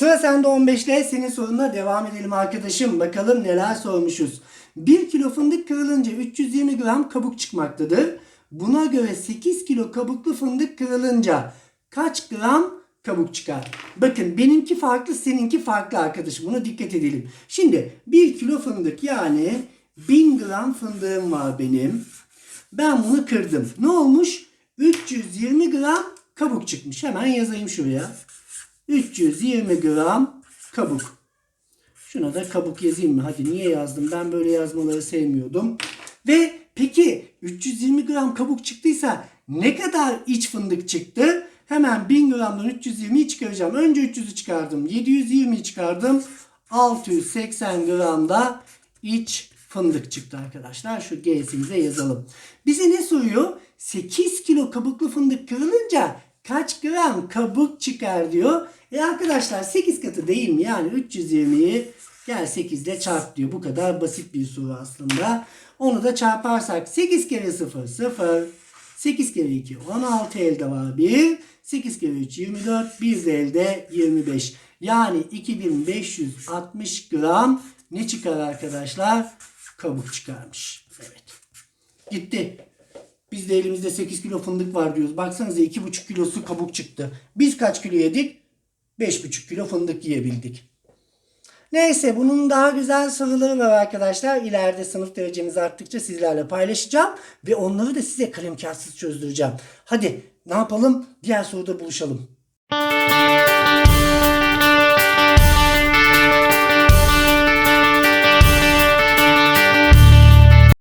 Sıra sende 15 ile senin sorununa devam edelim arkadaşım. Bakalım neler sormuşuz. 1 kilo fındık kırılınca 320 gram kabuk çıkmaktadır. Buna göre 8 kilo kabuklu fındık kırılınca kaç gram kabuk çıkar? Bakın benimki farklı seninki farklı arkadaşım. Buna dikkat edelim. Şimdi 1 kilo fındık yani 1000 gram fındığım var benim. Ben bunu kırdım. Ne olmuş? 320 gram kabuk çıkmış. Hemen yazayım şuraya. 320 gram kabuk. Şuna da kabuk yazayım mı? Hadi niye yazdım? Ben böyle yazmaları sevmiyordum. Ve peki 320 gram kabuk çıktıysa ne kadar iç fındık çıktı? Hemen 1000 gramdan 320'yi çıkaracağım. Önce 300'ü çıkardım. 720'yi çıkardım. 680 gram da iç fındık çıktı arkadaşlar. Şu G'simize yazalım. Bize ne soruyor? 8 kilo kabuklu fındık kırılınca kaç gram kabuk çıkar diyor. E arkadaşlar 8 katı değil mi? Yani 320'yi gel 8 ile çarp diyor. Bu kadar basit bir soru aslında. Onu da çarparsak 8 kere 0 0. 8 kere 2 16 elde var 1. 8 kere 3 24. 1 de elde 25. Yani 2560 gram ne çıkar arkadaşlar? Kabuk çıkarmış. Evet. Gitti. Biz de elimizde 8 kilo fındık var diyoruz. Baksanıza 2,5 kilosu kabuk çıktı. Biz kaç kilo yedik? 5,5 kilo fındık yiyebildik. Neyse bunun daha güzel soruları var arkadaşlar. İleride sınıf derecemiz arttıkça sizlerle paylaşacağım. Ve onları da size kalem kağıtsız çözdüreceğim. Hadi ne yapalım? Diğer soruda buluşalım.